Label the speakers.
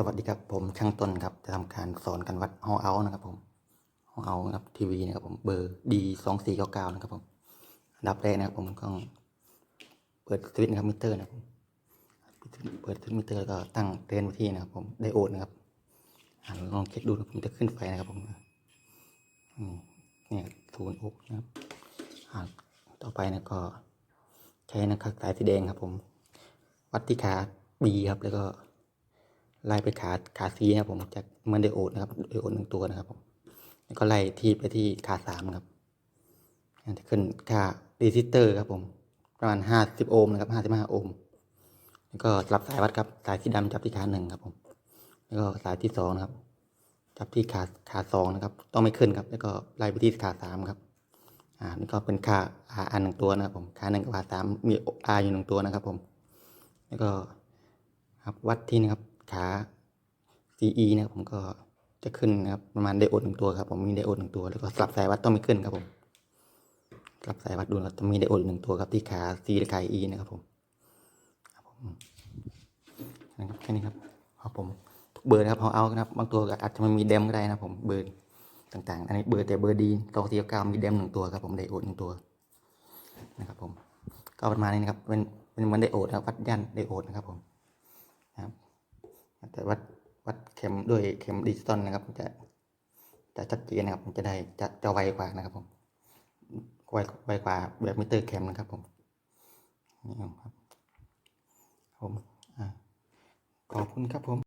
Speaker 1: สวัสดีครับผมช่างต้นครับจะทำการสอนการวัดฮอเอานะครับผมฮอเอานะครับทีวีนะครับผมเบอร์ดีสองสี่เก้าเก้านะครับผมอันดับแรกนะครับผมต้องเปิดสวิตช์นะครับมิเตอร์นะครับผมเปิดสวิตช์มิเตอร์แล้วก็ตั้งเทรนไว้ที่นะครับผมไดโอดนะครับลองเช็คดูนะครับผมจะขึ้นไฟนะครับผมนี่ศูนย์หกนะครับต่อไปนะก็ใช้นะครับสายสีแดงครับผม วัดที่ขาบีครับแล้วก็ ไล่ไปขาขาซีนะครับผมจากเหมือนไดโอดนะครับไดโอดหนึ่งตัวนะครับผมแล้วก็ไล่ที่ไปที่ขาสามครับจะขึ้นค่ารีซิสเตอร์ครับผมประมาณห้าสิบโอห์มนะครับห้าสิบห้าโอห์มแล้วก็สลับสายวัดครับสายสีดำจับที่ขาหนึ่งครับผมแล้วก็สายที่สองนะครับ จับที่ขาขาสองนะครับ ต้องไม่ขึ้นครับ แล้วก็ไล่ไปที่ขาสามครับอ่านี่ก็เป็นค่าอาอันหนึ่งตัวนะครับผมขาหนึ่งกับขาสามมีอาอยู่หนึ่งตัวนะครับผม แล้วก็ครับวัดที่นะครับ ขา CE นะครับผมก็จะขึ้นนะครับประมาณไดโอดหนึ่งตัวครับผมมีไดโอดหนึ่งตัวแล้วก็สลับสายวัดต้องไม่ขึ้นครับผมสลับสายวัดดูนะครับต้องมีไดโอดหนึ่งตัวครับที่ขา C และขา E นะครับผมครับผมนะครับแค่นี้ครับครับผมทุกเบอร์นะครับเอาเอานะครับบางตัวอาจจะไม่มีเดมก็ได้นะครับผมเบอร์ต่างๆ อันนี้เบอร์แต่เบอร์ดีสองสี่เก้ามีเดมหนึ่งตัวครับผมไดโอดหนึ่งตัวนะครับผมก็ประมาณนี้นะครับเป็นเป็นเหมือนไดโอดนะครับวัดย่านไดโอดนะครับผม แต่วัดวัดเข็มด้วยเข็มดิจิตอลนะครับจะจะชัดเจนนะครับจะได้จะจะไวกว่านะครับผมไวไวกว่าแบบมิเตอร์เข็มนะครับผมนี่ครับผมขอบคุณครับผม